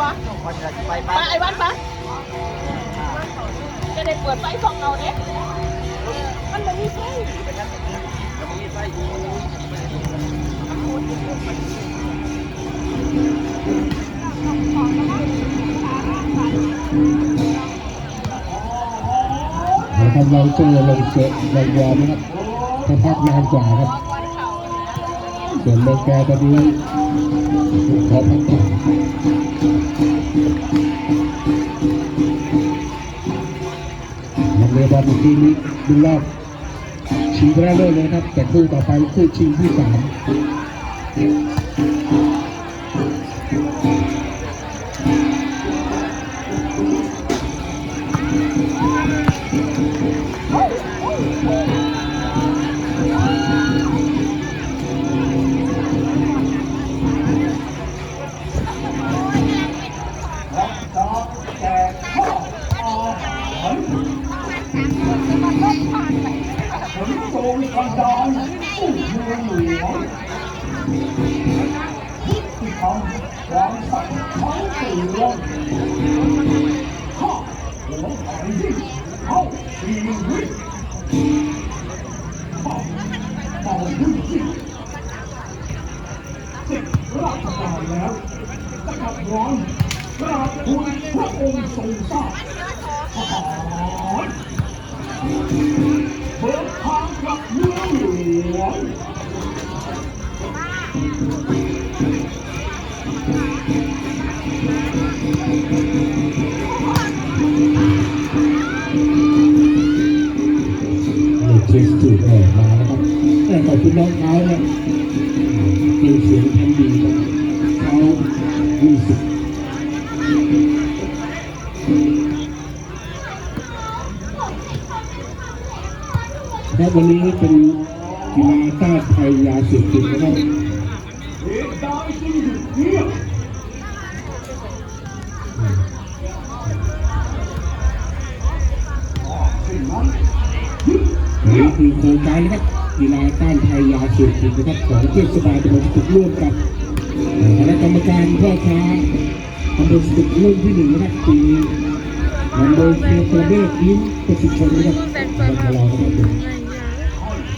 ปะคนจะไปไปบ้านไอ้วันปะจะได้เปิดไฟส่องเอาเนี่ยมันไม่มีไฟมีไส้นะครับเราเจอลงเจอลงยอมนะครับถ้าพักนานกว่าครับส่วนเมกาตอนนี้ขอพัก บอลทีนี้ดูรอบชิงชนะเลิศเลยนะครับ แต่คู่ต่อไปคู่ชิงที่สาม ประเวศยิ้มประสิทธิ์ชนนะครับและทลายนะครับ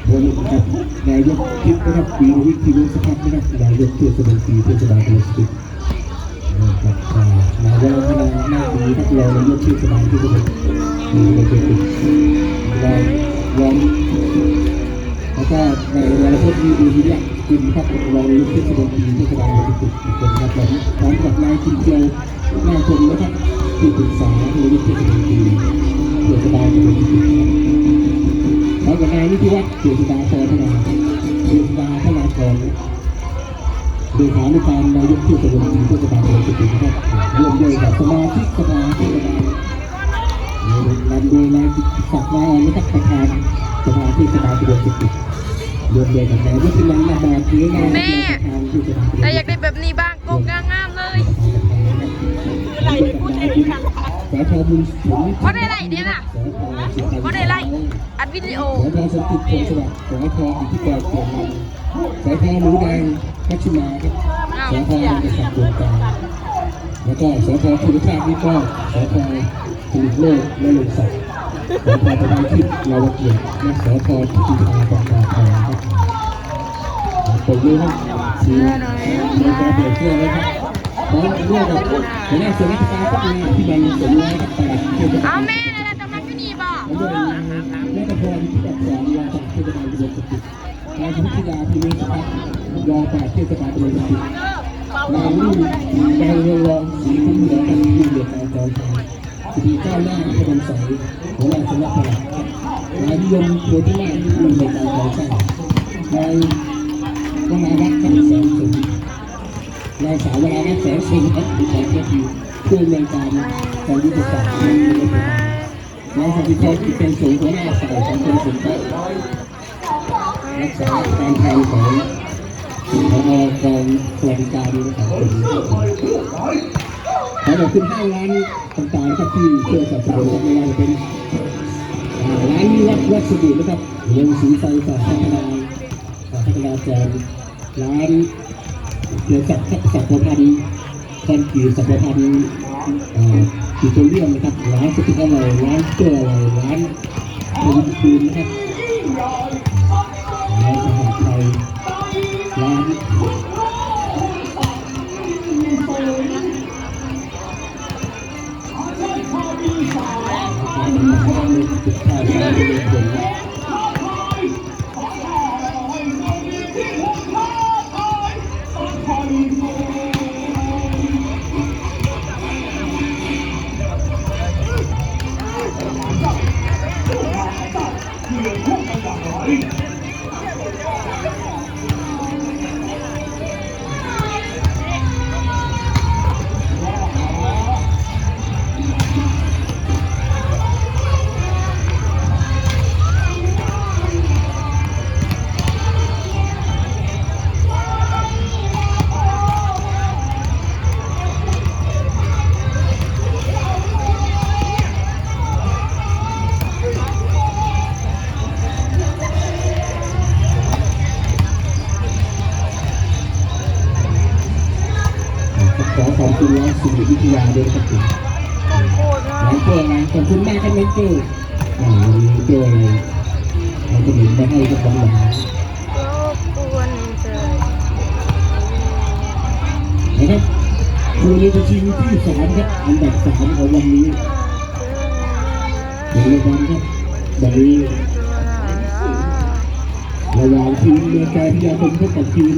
ผมผมกับนายกทิพย์นะครับปีวิทย์ทีวิสพัฒน์นะครับนายกเทศมนตรีเทศบาลตำบลสตึกนะครับอ่านายกคณะหน้าดีครับรองนายกเทศบาลที่ตำบลมีตำบลสตึกเราลองแล้วก็ในวารพจน์มีดูวิทยาคุณครับรองนายกเทศมนตรีเทศบาลเมืองสุขอีกคนครับผมพร้อมกับนายคุณเจียวน้าคนนะครับที่ปรึกษานายกเทศมนตรี เทศบาลเมืองสุขแล้วก็นายนิติวัฒน์เจษฎาพรธนาเจษฎาธนากรเลขานุการนายกเทศมนตรีเทศบาลเมืองสุขครับร่วมด้วยกับสมาชิกสภาเทศบาลนำโดยนายศักดิ์นาอนนะครับประธานสภาเทศบาลตำบลสุขุมรวมโดยกับนายวิทยานาบาเทียนายประธานเทศบาลตำบลแต่อยากได้แบบนี้บ้างโกงงา เพราะได้ไรเนี่ยน่ะสพสุพรรณเพราะได้ไรอัดวิดีโอสพสติพงสวัสดิ์สพอิทธิกรเกียรตินันท์สพหนูแดงพัชมาครับสพนันทศักดิ์ดวงตาแล้วก็สพคุณภาพนี่ก็สพผลิตโลกและลงศักดิ์สพประดาทิพย์ลาวเกียรติและสพทิติภาปองกาทองครับผมรู้ครับสีในการเปิดเสื้อเลยครับ พร้อมร่วมกับหัวหน้าส่วนราชการทุกงานที่บังสมน้อยกับตลาดเทศบาเอาลแม่นั่นแหละจะมาที่นี่บ่ผมด้วยนัทพรที่ตัดสอนรองจากเทศบาลตำบลสตึกนายพิธิดาพิเมศพัฒน์รองจากเทศบาลตำบลสตึกนายรุ่งนายเรืองรองสีคุ้มเหนือกับผู้เดือดนายจองสิริก้าวหน้าพนมใสหัวหน้าสำนักพลังนายนิยมโพธิมาศผู้อำนวยการก่อสร้างนาย สาววรารัตน์แสงสุนครับผู้แทนเจ้าที่ผู้อำนการการยุทธศาสตร์และนโยบายนายสันติที่เป็นสูงหัวหน้าฝ่ายสังคมสงเคราะห์รักษาการแทนของพองกองสวัสดิการนะครับขอขอบคุณห้าร้านต่างๆครับที่ช่วยสนับสนุนไม่ว่าจะเป็นร้านวัฒน์วัสดุนะครับเรื่องสีไฟสาพัฒนาพัฒนาแจนร้าน เกี่ยวกับทักษะพันธ์คตอนขี่สัพพันธ์เอ่อปิโตรเลียมนะครับร้านสติ๊กอร่อยร้านเกลืออร่อยร้านทวินคูนนะครับร้านอาหารไทยร้านร้านอาหารในสุดท้ายร้านเดินคนนะ คุณร้านสิริวิทยาด้วยนะครับผมโกรธมาร้ากนเกลือร้านขอบคุณมากครับน้องเกลืออ่าวันนี้เลืออะไรเราจะหนุนมาให้ครับของหวานรบกวนเธอนะครับคู่นี้เป็นชิงที่สามครับอันดับสามของวันนี้เดี๋ยวระวังครับวันนี้ระหว่างทีมเมืองการพิยาคมพบกับทีม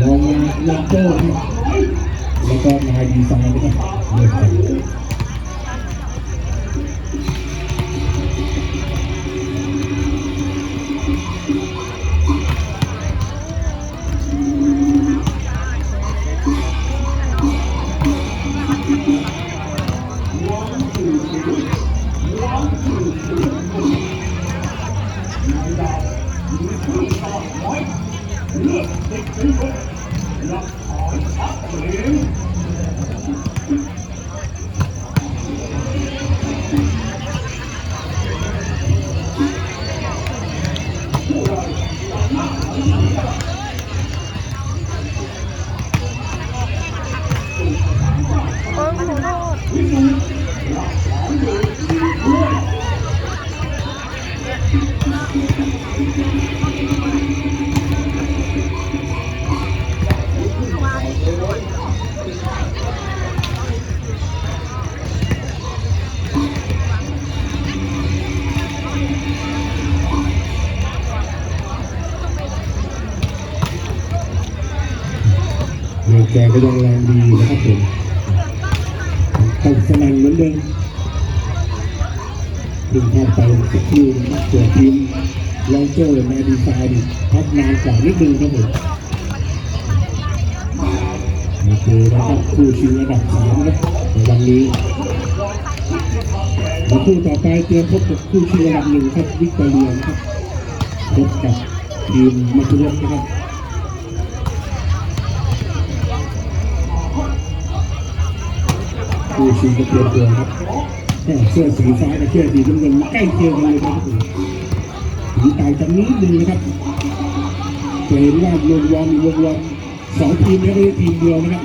ลองมาลองเตอร์ครับ แล้วก็นายดีไซ มืองแกก็ยังแรงดีนะครับผมตกสนั่นเหมือนเดิมถึงพลาไปสักครู่นะครับส่วทีมลองเจอร์นายดีไซน์พักนานกว่านิดนึงครับผมโอเคนะครับคู่ชิงระดับสามนะครับในวันนี้มาคู่ต่อไปเตรียมพบกับคู่ชิงระดับหนึ่งครับวิกตอเรียนครับพบกับทีมมัธยมนะครับ ผู้ชิงก็เตรียมตัวครับแค่เสื้อสีฟ้ากับเสื้อสีน้ำเงินใกล้เคียงกันเลยครับสีต่างกันนิดนึงนะครับจะเห็นว่ารวมรวมรวมรวมสองทีมนี้ไม่ใช่ทีมเดียวนะครับ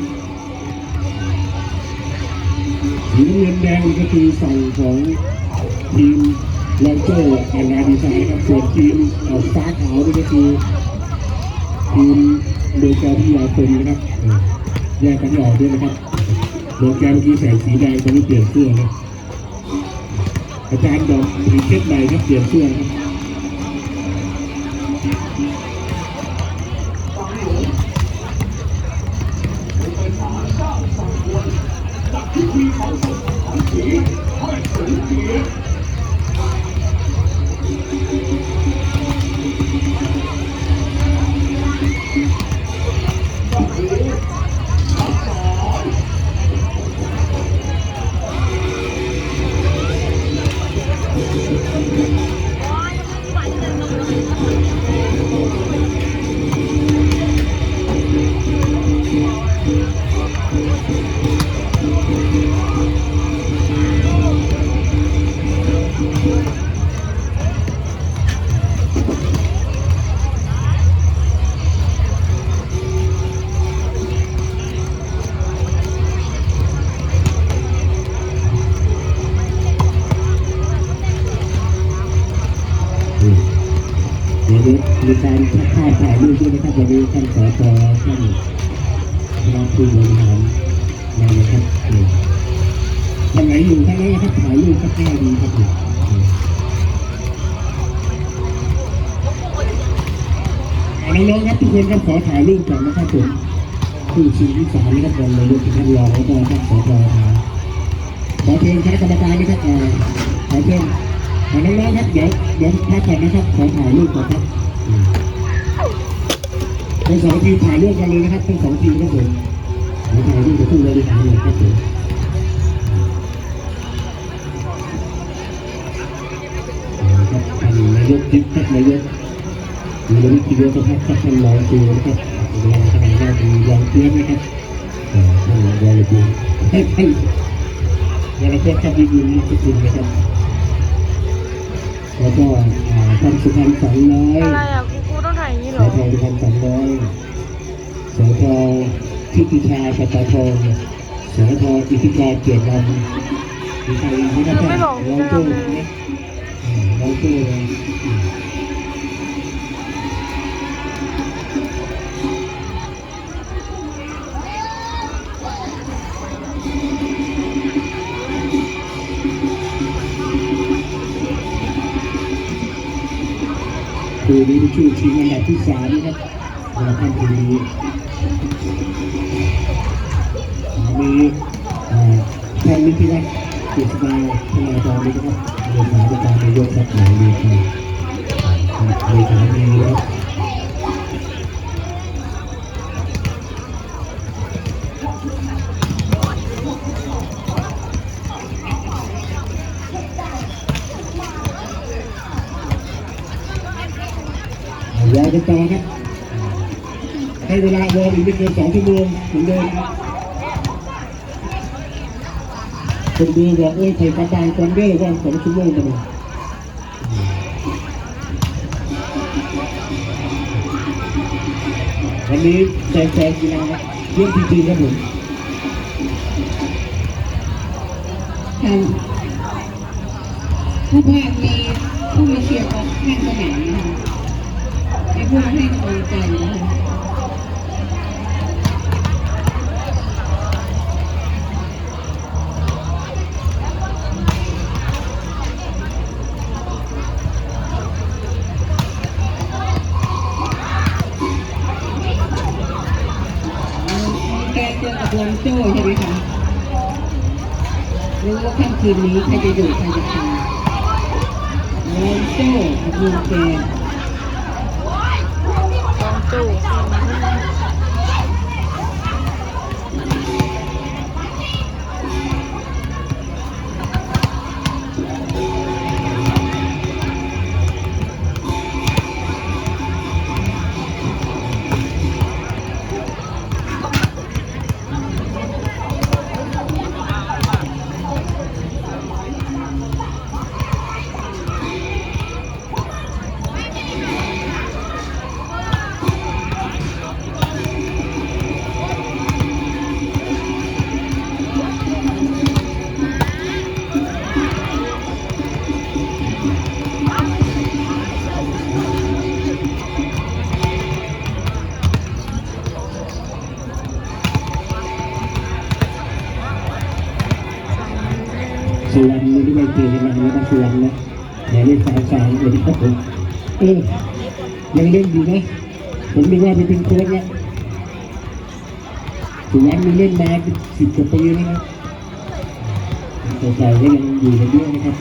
สีน้ำเงินแดงก็คือฝั่งของทีมลอนโจ้แอนนาดีไซน์ครับส่วนทีมเอ่อฟ้าขาวนี่ก็คือทีมโดยการที่ยาคมนะครับแยกกันออกด้วยนะครับ โปรแกรมเมื่อกี้ใส่สีแดงตอนนี้เปลี่ยนเสื้อครับอาจารย์บอกรีเช็ดใบครับเปลี่ยนเสื้อครับ รับทุกคนครับขอถ่ายรูปก่อนนะครับผมผู้ชิงที่สามนะครับวันนายกท่านรองแล้วก็ท่านสจมาขอเชิญคณะกรรมการนะครับขอเชิญเอาน้องๆครับเดี๋ยวเดี๋ยวพักก่อนนะครับขอถ่ายรูปก่อนครับอืมทั้งสองทีมถ่ายร่วมกันเลยนะครับทั้งสองทีมครับผมเดี๋ยวถ่ายรูปกับผู้บริหารเลยครับผมครับท่านนายกทิพย์ท่านนายก มีนายกทิพย์ก็ครับถ้าท่านรองตัวนะครับลาขณะนี้มีรองเตี้ยนะครับท่านรองดีให้ท่านวรพจน์ครับยืนยืนทุกคนนะครับแล้วก็ท่านสุพรรณสังน้อยอะไรอะกูกูต้องถ่ายอย่างนี้เหรอพสุพรรณสังน้อยสพทิติชาปตาทองสพอิทธิกรเกียรติดำมีใครอีกไมครับท่านเราโจ้นะเราโจ้เลย คือนี้เป็นชื่อชิงอันดับที่สามนะครับในท่านผู้นี้มีอ่าท่านนิติวัฒน์เกียรติบาธนาจารย์นะครับเลขาธิการนายกครับหมายเลขครับเลขาดีครับ อาวอลกันต่อครับให้เวลาวอลอีกไม่เกินสองชั่วโมงเหมือนเดิมครับคนดูบอกเอ้ยใส่กระบางคอนเดอร์ว่าสองชั่วโมงกันเลยวันนี้แฟนๆกีฬาเรื่องจริงๆครับผมผู้ภาคมีผู้มาเชียร์กองข้างสนามนะคะ ให้ผู้ให้กำลังใจนะคะแกเจอกับวงโจ้ใช่ไหมคะรู้ว่าค่ำคืนนี้ใครจะอยู่ใครจะกินวงโผมนึกว่าเป็นโค้ชแล้วสุวรรณมันเล่นมาสิบกว่าปีแล้วนะแต่เก่าๆก็ยังอยู่กันเยอะนะครับ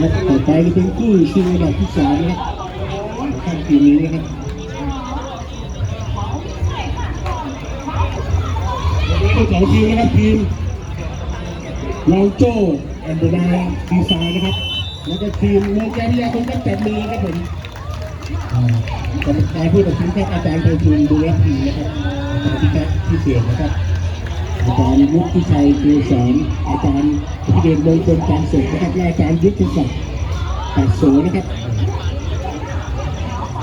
และต่อไปนี่เป็นคู่ชิงอันดับที่สามนะครับข้ามปีนี้นะครับคู่สองทีมนะครับทีมลองโจ้แอนเดอร์นาดีไซน์นะครับ แล้วก็ทีมโมแกนยาคงต้องจับมือครับผมกรรมการผู้ตัดสินครับอาจารย์ไพฑูรย์ดูแลทีนะครับอาจารย์พิทักษ์พิเศษนะครับ อาจารย์มุกพิชัยเกษรอนอาจารย์พิเรียนโดชมงการศึกนะครับและอาจารย์ยุทธศักดิ์ปัสโสนะครับ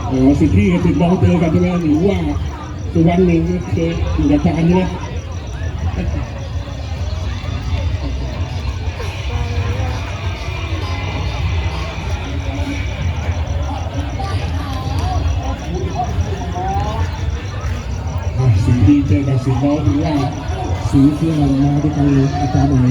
เออสิทธิกับสิทธิ์น้องเจอกันใช่ไหมหรือว่าสุวรรณหนึ่งเคยอยู่กับอาจารย์ใช่ไหมอะสิทธิเจอกับสิทธิ์น้องหรือว่า สีเสื้อมาด้วยกันเลยอาจารย์ไหน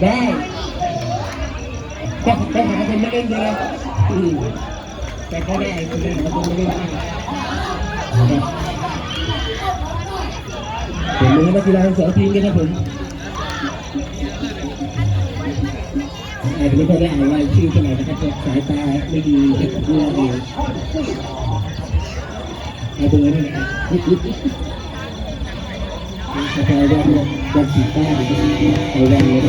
ได้ก็ก็หาคนไม่เล่นเลยนะอืมแต่เขาได้คนเล่นหาคนไม่เล่นได้นะครับผมมือนักกีฬาทั้งสองทีมนะครับผม อาจจะไม่ค่อยได้อ่านรายชื่อเท่าไหร่นะครับเพราะสายตาไม่ดีเด็กผู้เดียวเอาเบอร์นี่นะครับกาแฟแวดล้อมยังสีฟ้าอยู่เอาแรงเลย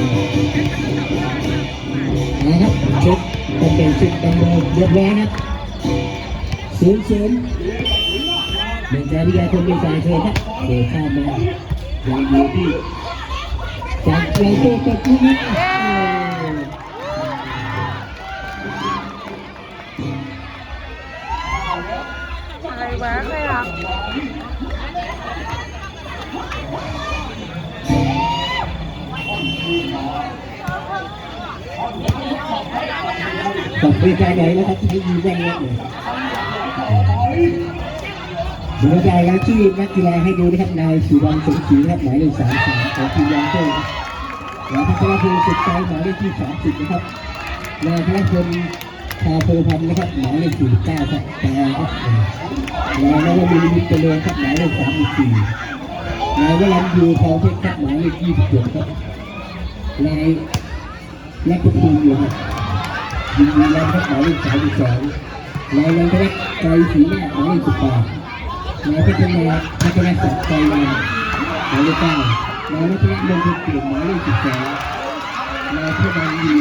นะครับเช็คตำแหน่งเช็คตำแหน่งเรียบร้อยนะศูนย์ศูนย์หนึ่งการวิทยาคมเป็นฝ่ายเธอครับเดินข้ามมาอย่างเดียวที่จากเราโต้ตบลูกนี้อะ ไรแวะเลยอะตบไปไกลไหนนะครับที่ยิงแรงเลยดูรายการชื่นักกีฬาให้ดูนะครับนายสุวรรณสมศรีนะครับหมายเลขสามสามของทีมยางโต้ครับและพัชรพงศ์สุดใจหมายเลขที่สามสิบนะครับนายธนพล พาโพพันนะครับหมายเลขสี่สิบเก้าครับแต่ครับนายนวมินทร์มิตรเจริญครับหมายเลขสามสิบสี่นายวรัญยูทองเพชรครับหมายเลขยี่สิบหกครับนายนัทภูมิอยู่ครับยินดีรับครับหมายเลขสามสิบสองนายนันทวัฒน์ไกรศรีนาคหมายเลขสิบแปดนายพัฒนาพัฒนาศักดิ์ไกรนามหมายเลขเก้านายวัฒนมงคลเกี่ยรติหมายเลขสิบสองนายเพระบันดี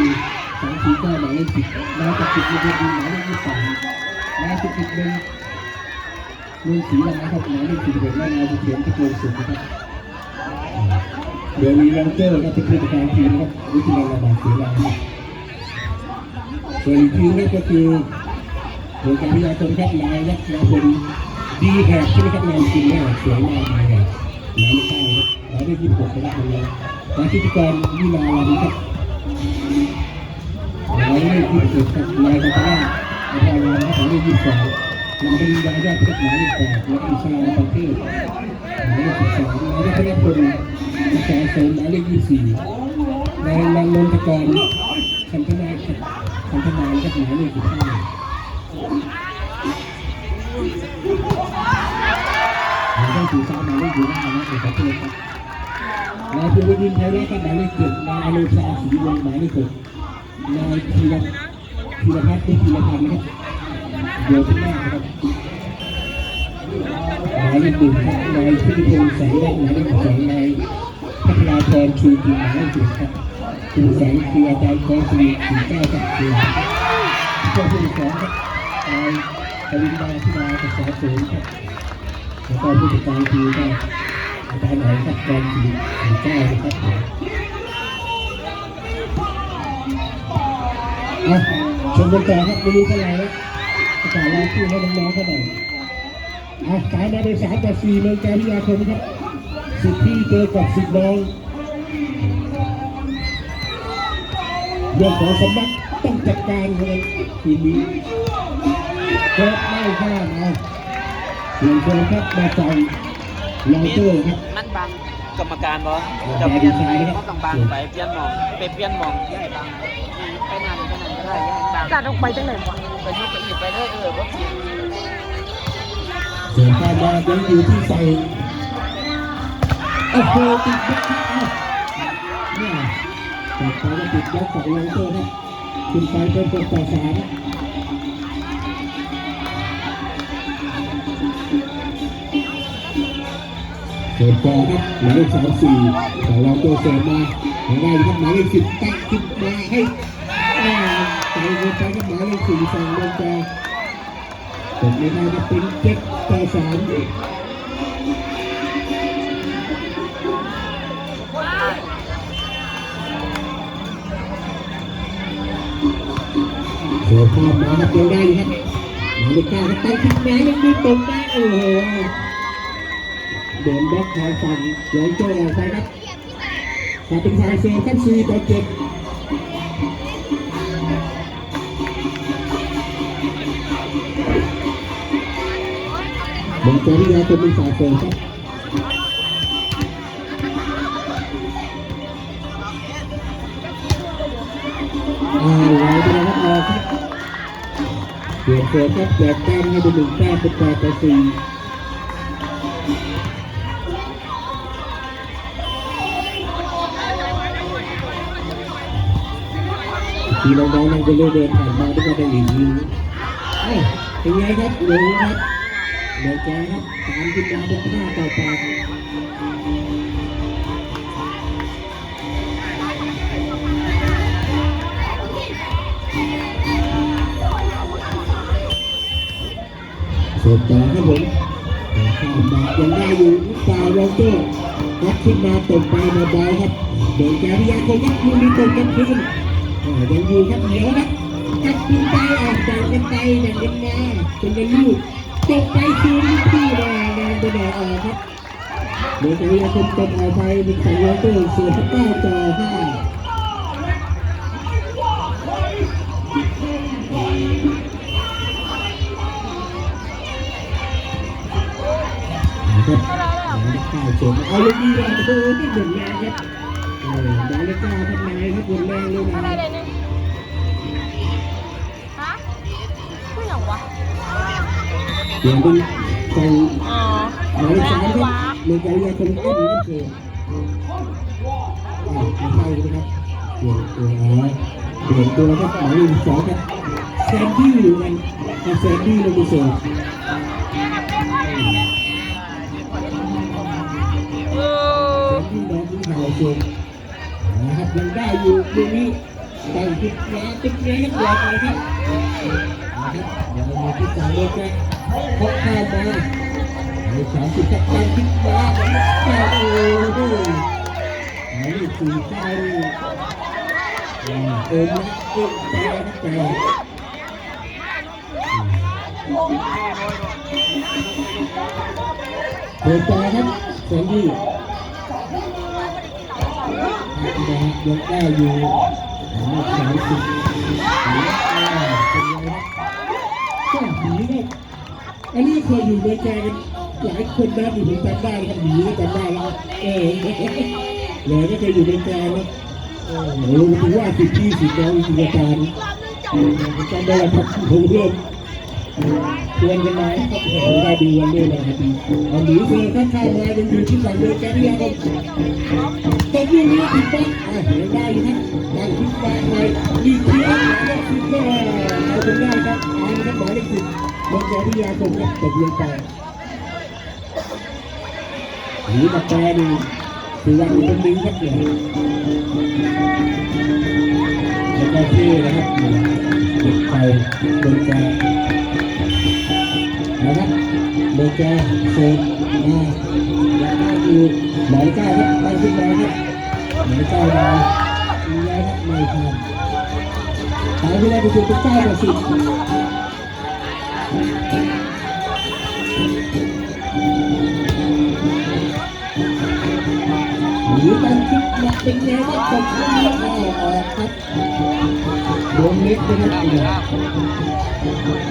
สองสี่เก้าหมายเลขสิบนายจักริดมงคลดีหมายเลขยี่สิบสามนายสุกิจเมืองเมืองศรีราครับหมายเลขสิบหกและนายเสถียรตะโกนสุขนะครับเดี๋ยวมีลังเจอร์ครับเป็นผู้จัดการทีมนะครับวิทยาลัยบาลศรีราครับส่วนอีกทีมนั่นก็คือโดยการพิจารณาครับนายรัตนายพลดีแหกใช่ไหมครับนายจริงแน่สวยมากดีแหกน้ำข้าวครับหมายเลขที่หกนะครับนายและพิธีกรวินาลันครับ หมายเลขที่เจ็ดครับนายกันาอาภารามครับหมายเลขที่สองนายปริญญาญาติเรหมายเลขแปดและอิสลามประเทศหมายเลขสิบสองนายรัตนพลอาจารย์เสริมหมายเลขยี่สิบสี่นายนันนนทกรคันธนาครับคันธนาครับหมายเลขสิบห้าผมต้องถือซาหมายเลขอยู่หน้านะเอกเทศครับนายภูวดินไทยรัฐหมายเลขเจ็ดนายอโลชาศรีวงหมายเลขหก นายธีรธีรพัฒน์ธีรพันธ์นะครับเดี๋ยวข้างหน้าครับหมายเลขหนึ่งครับนายพิธิพงศ์แสงรัตน์หมายเลขสองนายพัฒนาพรชูจินหมายเลขเจ็ดครับคุณแสงคืออาจารย์ของสิริสิงแก้วครับคือเจ้าผู้สอนครับนายปริญญาธิดาภาษาสริมครับแล้วก็ผู้จัดการทีมก็อาจารย์ไหนครับกองสีสีเก้านะครับ อะชมกันต่อครับไม่รู้เท่าไหร่แล้วประกาศรายชื่อให้น้องๆเขาหน่อยอะสายมาเป็นสามต่อสี่เมืองการพิทยาคมครับสิบที่เจอกับสิบน้องเรื่องของสำนักต้องจัดการเลยทีนี้เกิดไม่พลาดนะเปลี่ยนตัวครับมาฟังลอยเตอร์ครับมันบังกรรมการบอจะเปลี่ยนไปก็ต้องบังไปเปลี่ยนหมองไปเปลี่ยนหมองย่ให้บัง จัดออกไปจังไหนวะไปยุบไปอีกไปเรื่อยเออบ่ผิดเสียงการมายังอยู่ที่ใส่โอ้โหติดบล็อกครับเนี่ยแต่พอจะติดบล็อกของลอยเตอร์ครับขึ้นไปเป็นตัวต่อสามเสิร์ฟต่อครับหมายเลขสามสี่ของเราตัวเสิร์ฟมาของเราครับหมายเลขสิบตั้งขึ้นมาให้อ่าไปครับหมายเลขสิบยังได้อยู่ครับหมายเลขเก้าครับตั้งขึ้นมายัง มีตรงได้โอ้โหโดนบล็อกทางฝั่งหลงโจ้ออกไปครับแต่เป็นฝ่ายเซอร์ครับสี่ต่อเจ็ดบงตัวที่แล้วเป็นฝ่ายเซอร์ครับอ่าไหลไปแล้วครับออกครับเปลี่ยนเซอร์ครับแจกแต้มให้เป็นหนึ่งแต้มเป็นแปดต่อสี่ทีน้องๆนั่งจะเลื่อนเดินผ่านมาด้วยกันได้อย่างนี้เอ้ยเป็นไงครับโหลครับ เดี๋ยวแกครับตามขึ้นาเป็นห้าต่อแปดสดต่อครับผมมายังได้อยู่ลูกตาโรเตอร์รับขึ้นมาตกไปมาบอลครับเดินแกพิยาคงครับลูกนี้ตกกับพื้นยังอยู่ครับเหนียวครับกับพื้นไปออกจากกันไปแบ่งกันมาเป็นลูก ตกไปคืนที่แดงแดงไปแดงออกครับเดินแกวิยาคมตกออกไปมีของโรเจอร์เสือเก้าต่อห้านะครับข้าวสมเอาลูกนี้เลยโอ้โหนี่หมดแรงครับเออดาวเลก้าทำนายครับหมดแรงเลยอะไรนะ เดี๋ยวเป็นใส่อ๋อหมายเลขสามครับเมืองใจยาคนอ้อมนี่เกิดอ่าไม่ใช่นะครับเปลี่ยนตัวอ๋อเปลี่ยนตัวครับหมายเลขสองครับแซนดี้อยู่กันกับแซนดี้ลงไปเสิร์ฟเออแซนดี้น้องที่หาวชมนะครับยังได้อยู่ตรงนี้ตั้งติดน้ำติดน้ำครับหลอกไปครับนะครับเดี๋ ยวมาที่สามโลกแรกพกข้าวมาในสามสิบกับการคิดมาแก้วโอ้โหหมายเลขสี่เก้านี่อ่าเอ็มนะเอ็มแปรครับแปรเปิดต่อครับแสนดีนะฮะยกได้อยู่หมายเลขสามสิบหมายเลขเก้าเป็นไงครับ ก็หนีเนี่ยอันนี้เคยอยู่ในแกกันหลายคนนะที่ผมจำได้นะครับหีจำได้แล้วเออเลยก็เคยอยู่ในแกนะโอ้โหถือว่าสิบปีสิบน้องจริงๆการจำได้แล้วครับผมเริ่ม ชวนกันมาครับผมได้ดูวันด้วยนะครับเอาหนีเธอถ้าเข้ามายังอยู่ที่หลังเดินแกนี่ยังตบลูกนี้ติดบล็อกอะเห็นได้อยู่ครับดังขึ้นมาไปดีเทียบแล้วก็ขึ้เอาจนได้ครับอาละครับหมายเลขสิบลงแกนี่ยังคงครับตบลงไปหนีมาแปรดูคือวันนี้เป็นลิงครับเนี่ยแล้วก็เท่นะครับเด็กไปโดนแกนะครับ โดนแกโซนมาอยากได้คือหมายเลขเก้าครับไปขึ้นมาครับหมายเลขเก้ามาอีกแล้วครับไม่ทันหายไปแล้วไปถึงเป็นเก้าต่อสิบหรือการคิดมาเป็นแนวว่าตกไม่ได้ออกครับโดนเล็กไปนิดเดียว